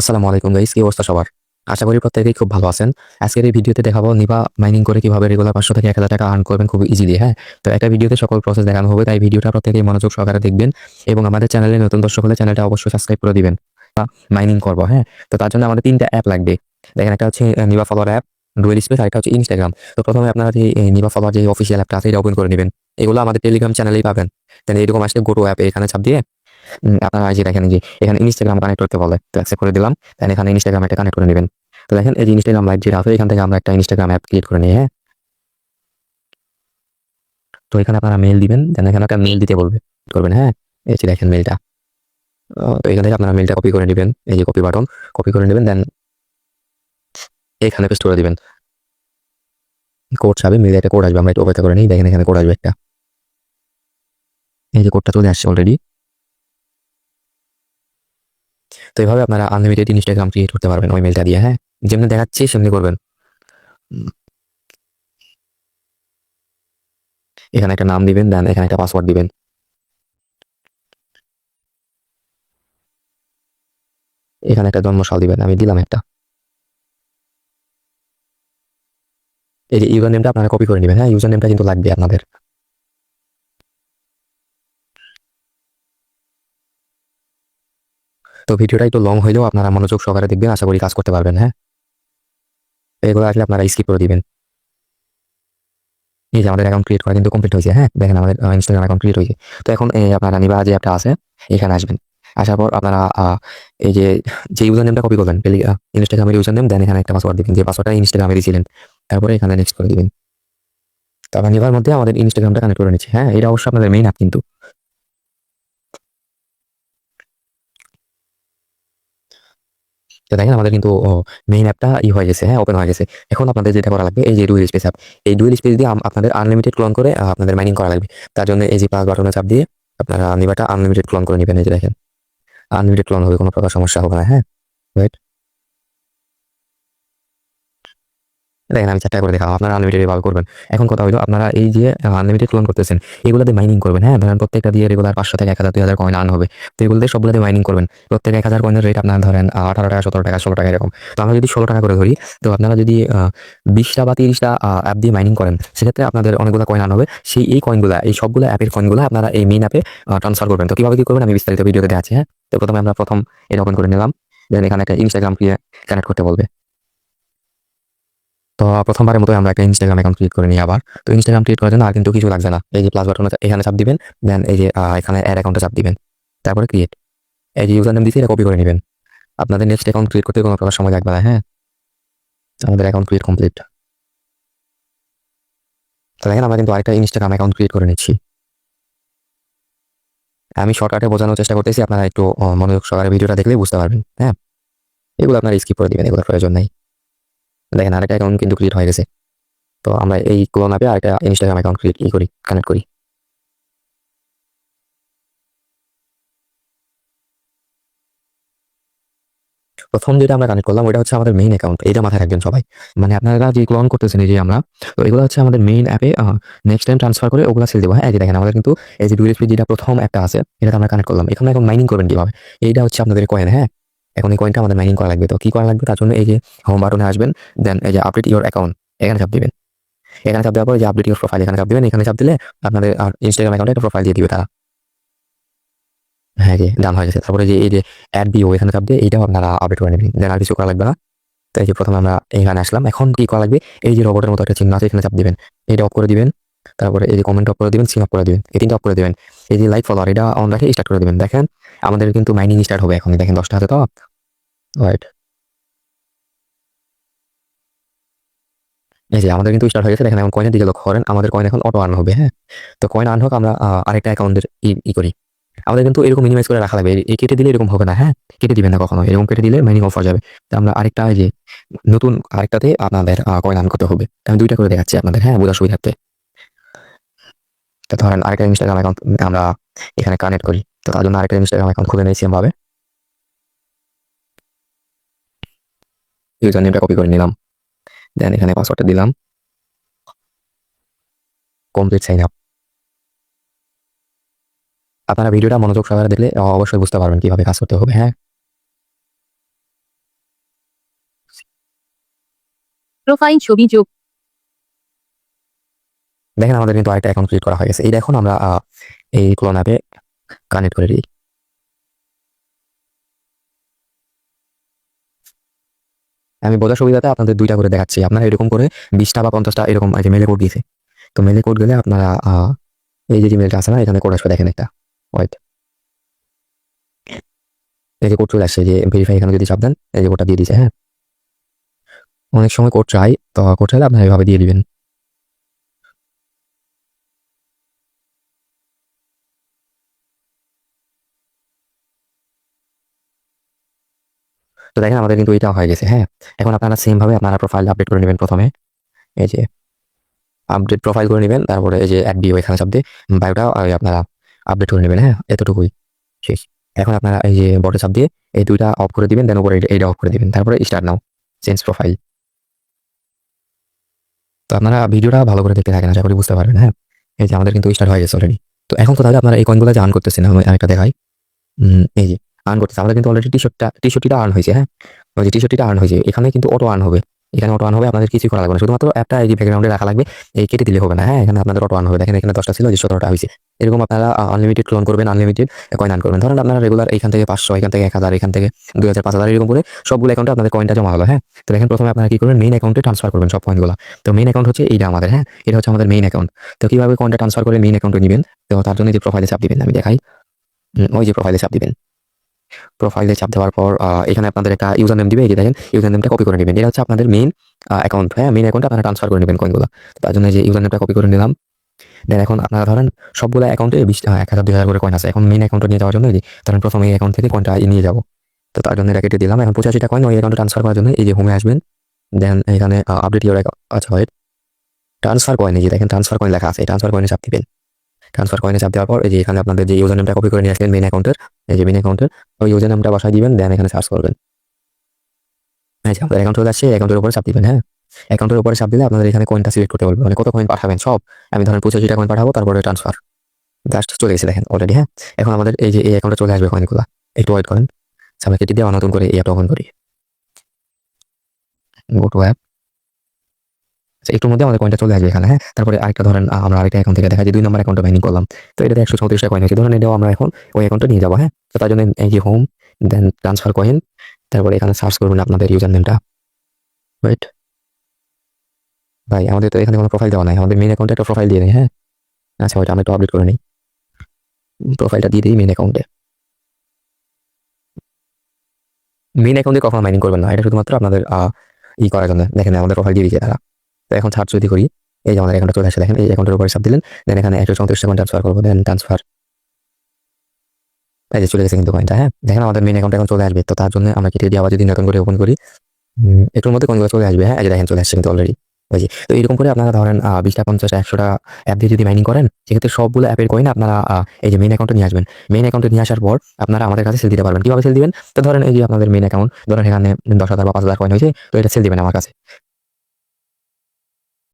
আসসালামু আলাইকুম গাইস কি অবস্থা সবার? আশা করি প্রত্যেকেই খুব ভালো আছেন। আজকের এই ভিডিওতে দেখাবো নিবা মাইনিং করে কীভাবে রেগুলার পাঁচশো থেকে এক হাজার টাকা আর্ন করবেন খুব ইজিলি হ্যাঁ? তো একটা ভিডিওতে সকল প্রসেস দেখানো হবে, তাই ভিডিওটা প্রত্যেকেই মনোযোগ সহকারে দেখবেন এবং আমাদের চ্যানেলে নতুন দর্শক হলে চ্যানেলটা অবশ্যই সাবস্ক্রাইব করে দিবেন। মাইনিং করব হ্যাঁ? তো তার জন্য আমাদের তিনটা অ্যাপ লাগবে। দেখেন একটা হচ্ছে নিবা ফলোয়ার অ্যাপ ডুয়েল স্পেস আর একটা হচ্ছে ইনস্টাগ্রাম তো প্রথমে আপনারা যে নিবা ফলোয়ার যে অফিসিয়াল অ্যাপটা আছে, এটা ওপেন করে নেবেন। এগুলো আমাদের টেলিগ্রাম চ্যানেলেই পাবেন। দেন এরকম আসলে গোটো অ্যাপ এখানে চাপ দিয়ে আপনারা যে দেখেন যে এখানে ইনস্টাগ্রাম কানেক্ট করতে বলে, তো অ্যাকসেপ্ট করে দিলাম। দেন এখানে ইনস্টাগ্রাম একটা কানেক্ট করে নেবেন। তো দেখেন এই যে ইনস্টাগ্রাম লাইভ যেটা আছে, এখান থেকে আমরা একটা ইনস্টাগ্রাম অ্যাপ ক্রিয়েট করে নিই হ্যাঁ? তো এখানে আপনারা মেল দিবেন দেন এখানে একটা মেল দিতে বলবে, করবেন হ্যাঁ? এই যে দেখেন মেলটা তো এখান থেকে আপনারা মেলটা কপি করে নেবেন, এই যে কপি বাটন কপি করে নেবেন দেন এখানে পেস্ট করে দিবেন। কোড যাবে মেলে একটা কোড আসবে, আমরা একটু অপেক্ষা করে নিই, দেখেন এখানে কোড আসবে একটা। এই যে কোডটা চলে আসছে অলরেডি তো এইভাবে আপনারা আনলিমিটেড ইনস্টাগ্রাম ক্রিয়েট করতে পারবেন ওই মেলটা দিয়ে হ্যাঁ? যেমনি দেখাচ্ছি, সেমনি করবেন। এখানে একটা নাম দিবেন দেন এখানে একটা পাসওয়ার্ড দিবেন। এখানে একটা জন্মসাল দিবেন, আমি দিলাম একটা। এই যে ইউজার নেমটা আপনারা কপি করে নেবেন হ্যাঁ? ইউজার নেমটা কিন্তু লাগবে আপনাদের। তো ভিডিওটা একটু লং হইলেও আপনারা মনোযোগ সহকারে দেখবেন, আশা করি কাজ করতে পারবেন হ্যাঁ? এগুলো আসলে আপনারা স্কিপ করে দিবেন। এই যে আমাদের অ্যাকাউন্ট ক্রিয়েট করা কিন্তু কমপ্লিট হয়েছে হ্যাঁ? দেখেন আমাদের ইনস্টাগ্রাম অ্যাকাউন্ট ক্রিয়েট হয়েছে। তো এখন আপনারা নিবা যে অ্যাপটা আছে, এখানে আসবেন। আসার পর আপনারা এই যে যে ইউজার নেমটা কপি করবেন ইনস্টাগ্রামের ইউজার নেম দেন এখানে একটা পাসওয়ার্ড দিবেন, যে পাসওয়ার্ডটা ইনস্টাগ্রামে দিয়েছিলেন তারপরে এখানে নেক্সট করে দিবেন। তারপর নিবার মধ্যে আমাদের ইনস্টাগ্রামটা কানেক্ট করে নিচ্ছে হ্যাঁ? এটা অবশ্যই আপনাদের মেইন অ্যাপ কিন্তু। তো দেখেন আমাদের কিন্তু মেইন অ্যাপটা ই হয়ে গেছে হ্যাঁ ওপেন হয়ে গেছে। এখন আপনাদের যেটা করা লাগবে, এই যে ডুয়েল স্পেস অ্যাপ এই ডুয়েল স্পেস দিয়ে আপনাদের আনলিমিটেড ক্লোন করে আপনাদের মাইনিং করা লাগবে। তার জন্য এই যে পাঁচ বাটনে চাপ দিয়ে আপনারা নিবাটা আনলিমিটেড ক্লোন করে নেবেন, এই যে দেখেন। আনলিমিটেড ক্লোন হবে, কোনো প্রকার সমস্যা হবে না হ্যাঁ রাইট দেখেন, আমি চারটা করে দেখাম আপনারা আনলিমিটেড এভাবে করবেন। এখন কথা হলো আপনারা এই যে আনলিমিটেড ক্লোন করতেছেন, এগুলোতে মাইনিং করবেন হ্যাঁ? ধরেন প্রত্যেকটা দিয়ে রেগুলার পাঁচশো থেকে এক হাজার, দুই হাজার কয়েন আন হবে। তো এগুলোতে সবগুলোতে মাইনিং করবেন। প্রত্যেক এক হাজার কয়েনের রেট আপনার ধরেন আঠারো টাকা, সতেরো টাকা, ষোলো টাকা এরকম। তো আমরা যদি ষোলো টাকা করে ধরি, তো আপনারা যদি বিশটা বা তিরিশটা অ্যাপ দিয়ে মাইনিং করেন, সেক্ষেত্রে আপনাদের অনেকগুলো কয়েন আন হবে। সেই এই কয়েনগুলো এই সবগুলো অ্যাপের কয়েনগুলো আপনারা এই মেইন অ্যাপে ট্রান্সফার করবেন। তো কীভাবে কি করবেন? আমি বিস্তারিত ভিডিওতে দেখাচ্ছি হ্যাঁ? তো প্রথমে আমরা প্রথম এটা ওপেন করে নিলাম। দেন এখানে একটা ইনস্টাগ্রাম দিয়ে কানেক্ট করতে বলবে। তো প্রথমবারের মতো আমরা একটা ইনস্টাগ্রাম অ্যাকাউন্ট ক্রিয়েট করে নিই আবার। তো ইনস্টাগ্রাম ক্রিয়েট করার জন্য আর কিন্তু কিছু লাগবে না। এই যে প্লাস বাটন এখানে চাপ দিবেন দেন এই যে এখানে অ্যাড অ্যাকাউন্টে চাপ দিবেন। তারপরে ক্রিয়েট এই যে ইউজার নেম দিয়েছি এটা কপি করে নেবেন। আপনাদের নেক্সট অ্যাকাউন্ট ক্রিয়েট করতে কোনো প্রকার সময় লাগবে না হ্যাঁ? আমাদের অ্যাকাউন্ট ক্রিয়েট কমপ্লিট তো দেখেন, আমরা কিন্তু আরেকটা ইনস্টাগ্রাম অ্যাকাউন্ট ক্রিয়েট করে নিচ্ছি। আমি শর্টকাটে বোঝানোর চেষ্টা করতেছি, আপনারা একটু মনোযোগ সহকারে ভিডিওটা দেখলেই বুঝতে পারবেন হ্যাঁ? এগুলো আপনারা স্কিপ করে দেবেন এগুলো প্রয়োজন নাই। দেখেন আরেকটা অ্যাকাউন্ট কিন্তু ক্রিয়েট হয়ে গেছে। তো আমরা এই ক্লোন অ্যাপে আরেকটা ইনস্টাগ্রাম অ্যাকাউন্ট ক্রিয়েট ই করি কানেক্ট করি। প্রথম যেটা আমরা কানেক্ট করলাম ওটা হচ্ছে আমাদের মেইন অ্যাকাউন্ট এটা মাথায় রাখবেন সবাই। মানে আপনারা যে ক্লোন করতেছেন, এই যে আমরা, তো এগুলো হচ্ছে আমাদের মেইন অ্যাপে নেক্সট টাইম ট্রান্সফার করে ওগুলো সেল দেবো। হ্যাঁ দেখেন, আমাদের কিন্তু এই যে ডুয়েল যেটা প্রথম একটা আছে এটা আমরা কানেক্ট করলাম। এখানে এখন মাইনিং করবেন কীভাবে? এইটা হচ্ছে আপনাদের কয়েন হ্যাঁ? এখন এই কয়েনটা আমাদের মাইনিং করা লাগবে। তো কি করা লাগবে? তার জন্য এই যে হোম বাটনে আসবেন দেন এই যে আপডেট ইউর অ্যাকাউন্ট এখানে চাপ দিবেন। এখানে চাপ দেওয়ার পর যে আপডেট ইউর প্রোফাইল এখানে চাপ দিবেন। এখানে চাপ দিলে আপনাদের, আর ইনস্টাগ্রাম অ্যাকাউন্টে একটা প্রোফাইল দিয়ে দিবে তারা। হ্যাঁ যে ডান হয়ে গেছে। তারপরে যে এই যে অ্যাড বিও এখানে চাপ দিয়ে এইটাও আপনারা আপডেট করে নেবেন। দেন আর কিছু করা লাগবে না। তো এই যে প্রথমে আমরা এখানে আসলাম। এখন কি করা লাগবে? এই যে রোবটের মতো একটা চিহ্ন আছে, এখানে চাপ দিবেন। এটা অফ করে দিবেন। তারপরে এই যে কমেন্ট অফ করে দিবেন সিম অফ করে দিবেন, এই তিনটা অফ করে দিবেন। এই যে লাইক ফলোয়ার এটা অন রাখে স্টার্ট করে দিবেন। দেখেন, আমাদের কিন্তু মাইনিং স্টার্ট হবে এখন দেখেন, দশটা হাতে তো? রাইট এই যে আমাদের কিন্তু স্টার্ট হয়ে গেছে। দেখেন, এখন কয়েনের দিকে লক্ষ্য করেন, আমাদের কয়েন এখন অটো আর্ন হবে হ্যাঁ? তো কয়েন আর্ন হোক, আমরা আরেকটা অ্যাকাউন্টের ই করি। আমাদের কিন্তু এরকম মিনিমাইজ করে রাখা লাগবে। এই কেটে দিলে এরকম হবে না হ্যাঁ? কেটে দিবেন না কখনো। এরকম কেটে দিলে মাইনিং অফ হয়ে যাবে। তো আমরা আরেকটা যে নতুন আরেকটাতে আপনাদের কয়েন আর্ন করতে হবে। আমি দুইটা করে দেখাচ্ছি আপনাদের হ্যাঁ? বোঝার সুবিধার্থে। তো ধরেন আরেকটা ইনস্টাগ্রাম অ্যাকাউন্ট আমরা এখানে কানেক্ট করি। তো তার জন্য আরেকটা ইনস্টাগ্রাম অ্যাকাউন্ট খুলে নিয়েছি ভাবে। ইউজার নেমটা কপি করে নিলাম। দেন এখানে পাসওয়ার্ডটা দিলাম। কমপ্লিট সাইন আপ আপনারা ভিডিওটা মনোযোগ সহকারে দেখলে অবশ্যই বুঝতে পারবেন কীভাবে কাজ করতে হবে হ্যাঁ? প্রোফাইল ছবি যোগ দেখেন আমাদের কিন্তু আরেকটা অ্যাকাউন্ট ক্রিয়েট করা হয়ে গেছে। এই এখন আমরা এই ক্লোন অ্যাপে কানেক্ট করে দিই। আমি বোঝার সুবিধাতে আপনাদের দুইটা করে দেখাচ্ছি। আপনারা এরকম করে বিশটা বা পঞ্চাশটা এরকম এই যে মেলে কোড দিয়েছে। তো মেলে কোড গেলে আপনারা এই যে জিমেলটা আছে না, এখানে কোড আসবে দেখেন একটা। ওয়াইট এই যে কোড চলে আসছে যে ভেরিফাই এখানে যদি চাপ দেন এই যে কোডটা দিয়ে দিছে হ্যাঁ। অনেক সময় কোড চাই, তো কোড চাইলে আপনারা এইভাবে দিয়ে দিবেন। তো দেখেন আমাদের কিন্তু এটা হয়ে গেছে হ্যাঁ? এখন আপনারা সেম ভাবে আপনারা প্রোফাইল আপডেট করে নেবেন প্রথমে। এই যে আপডেট প্রোফাইল করে নেবেন, তারপরে এই যে অ্যাড বিও এখানে চাপ দিয়ে বায়োটা আপনারা আপডেট করে নেবেন হ্যাঁ? এতটুকুই। শেষ। এখন আপনারা এই যে বটে চাপ দিয়ে এই দুইটা অফ করে দিবেন দেন উপরে এইটা- এইটা অফ করে দিবেন। তারপরে স্টার্ট নাও চেঞ্জ প্রোফাইল তো আপনারা ভিডিওটা ভালো করে দেখতে থাকেন, আশা করি বুঝতে পারবেন হ্যাঁ? এই যে আমাদের কিন্তু স্টার্ট হয়ে গেছে অলরেডি তো এখন তাহলে আপনারা এই কয়েনগুলো যে আর্ন করতেছেন, আমি আরেকটা দেখাই। এই যে আর্ন করতেছে। আমাদের কিন্তু অলরেডি টি শার্টটা টি শার্টটা আর্ন হয়েছে হ্যাঁ? ওই যে টি শার্টটা আর্ন হয়েছে, এখানে কিন্তু অটো আর্ন হবে। এখানে অটো আর্ন হবে, আপনাদের কিছু করা লাগবে না। শুধুমাত্র অ্যাপটা এই যে ব্যাকগ্রাউন্ডে রাখা লাগবে, এই কেটে দিলে হবে না হ্যাঁ? এখানে আপনাদের অটো আর্ন হবে। দেখেন, এখানে দশটা ছিল যে সতেরোটা হয়েছে। এরকম আপনারা আনলিমিটেড ক্লোন করবেন আনলিমিটেড কয়েন আর্ন করবেন। ধরেন আপনারা রেগুলার এখান থেকে পাঁচশো, এখান থেকে এক হাজার, এখান থেকে দুই হাজার, পাঁচ হাজার, এরকম করে সবগুলো অ্যাকাউন্টে আপনাদের কয়েনটা জমা হলো হ্যাঁ? তো দেখেন, প্রথমে আপনারা কি করবেন মেইন অ্যাকাউন্টে ট্রান্সফার করবেন সব কয়েনগুলো তো মেইন অ্যাকাউন্ট হচ্ছে এইটা আমাদের হ্যাঁ? এটা হচ্ছে আমাদের মেইন অ্যাকাউন্ট তো কীভাবে কয়েনটা ট্রান্সফার করে মেইন অ্যাকাউন্টে নেবেন? তো তার জন্য যে প্রোফাইলে চাপ দিবেন, আমি দেখাই। ওই যে প্রোফাইলে চাপ দিবেন। প্রোফাইলে চাপ দেওয়ার পর এখানে আপনাদের একটা ইউজার নেম দিবে, এই যে দেখেন ইউজার নেমটা কপি করে নেবেন। এটা হচ্ছে আপনাদের মেইন অ্যাকাউন্ট হ্যাঁ মেইন অ্যাকাউন্টে আপনারা ট্রান্সফার করে নেবেন কয়েনগুলো তার জন্য যে ইউজার নেমটা কপি করে নিলাম। দেন এখন আপনারা ধরেন, সবগুলো অ্যাকাউন্টে বিশ এক হাজার, দুই হাজার করে কয়েন আছে। এখন মেইন অ্যাকাউন্টে নিয়ে যাওয়ার জন্য ধরেন প্রথমে এই অ্যাকাউন্ট থেকে কয়েনটা নিয়ে যাব। তো তার জন্য এটা কেটে দিলাম। এখন পঁচাশিটা কয়েন ওই অ্যাকাউন্টে ট্রান্সফার করার জন্য এই যে হোমে আসবেন। দেন এখানে আপডেট ইউর আচ্ছা হয়। ট্রান্সফার কয়েন এই যে দেখেন ট্রান্সফার কয়েন লেখা আছে। ট্রান্সফার কয়েনে চাপ দিবেন। ট্রান্সফার কয়েনে চাপ দেওয়ার পর এই যে এখানে আপনাদের যে ইউজার নেমটা কপি করে নিয়ে আসবেন মেইন অ্যাকাউন্টের মেইন অ্যাকাউন্টের ওই ইউজার নামটা বাসায় দিবেন দেন এখানে সার্চ করবেন। যে আপনাদের অ্যাকাউন্ট চলে আসছে অ্যাকাউন্টের উপরে চাপ দিবেন হ্যাঁ? অ্যাকাউন্টের উপরে চাপ দিলে আপনাদের এখানে কয়েনটা সিলেক্ট করতে বলবে। মানে কত কয়েন পাঠাবেন, সব। আমি ধরেন পঁচাশিটা কয়েন পাঠাবো, তারপরে ট্রান্সফার জাস্ট চলে গেছে দেখেন অলরেডি হ্যাঁ? এখন আমাদের এই যে এই অ্যাকাউন্টে চলে আসবে কয়েনগুলো একটু ওয়েট করেন। সামনে কেটে দিয়ে নতুন করে এই অ্যাপটা ওপেন করি। গো টু অ্যাপ আচ্ছা মধ্যে আমাদের কয়েনটা চলে আসবে এখানে হ্যাঁ? তারপরে আরেকটা ধরেন আমরা আরেকটা অ্যাকাউন্ট থেকে দেখা যায়, দুই নম্বর অ্যাকাউন্টে মাইনিং করলাম। তো এটাতে একশো চৌত্রিশটা কয়েন হয়েছে। ধরেন এটাও আমরা এখন ওই অ্যাকাউন্টে নিয়ে যাব হ্যাঁ? তো তার জন্য এই যে হোম দেন ট্রান্সফার কয়েন তারপরে এখানে সার্চ করবেন আপনাদের ইউজার নেমটা রাইট ভাই, আমাদের তো এখানে কোনো প্রোফাইল দেওয়া নাই। আমাদের মেন অ্যাকাউন্টে একটা প্রোফাইল দিয়ে নেই হ্যাঁ? আচ্ছা ওইটা আমি একটু আপডেট করে নিই। প্রোফাইলটা দিয়ে দিই মেন অ্যাকাউন্টে মেন অ্যাকাউন্টে কখনো মাইনিং করবেন না। এটা শুধুমাত্র আপনাদের ই করার জন্য। দেখেন, আমাদের প্রোফাইল দিয়ে দিয়েছে তারা। তো এখন সার্চ যদি করি। এই যে আমাদের অ্যাকাউন্টে চলে আসে দেখেন এই অ্যাকাউন্টের উপরে চাপ দিলেন দেন এখানে একশো চৌত্রিশ সেকেন্ড ট্রান্সফার করব দেন ট্রান্সফার এই যে চলে গেছে কিন্তু কয়েনটা হ্যাঁ? দেখেন আমাদের মেন অ্যাকাউন্ট এখন চলে আসবে তো তার জন্য আমরা কেটে আবার যদি নতুন করে ওপেন করি উম, একটুর মধ্যে কোনগুলো চলে আসবে হ্যাঁ? এই যে দেখেন চলে আসছে কিন্তু অলরেডি যে। তো এরকম করে আপনারা ধরেন বিশটা পঞ্চাশটা একশোটা অ্যাপ দিয়ে যদি মাইনিং করেন সেক্ষেত্রে সবগুলো অ্যাপের কয়েন আপনারা এই যে মেন অ্যাকাউন্টে নিয়ে আসবেন। মেন অ্যাকাউন্টে নিয়ে আসার পর আপনারা আমাদের কাছে সেল দিতে পারবেন। কীভাবে সেল দিবেন? তো ধরেন এই যে আপনাদের মেন অ্যাকাউন্ট ধরেন এখানে দশ হাজার বা পাঁচ হাজার কয়েন হয়েছে তো এটা সেল দিবেন আমার কাছে।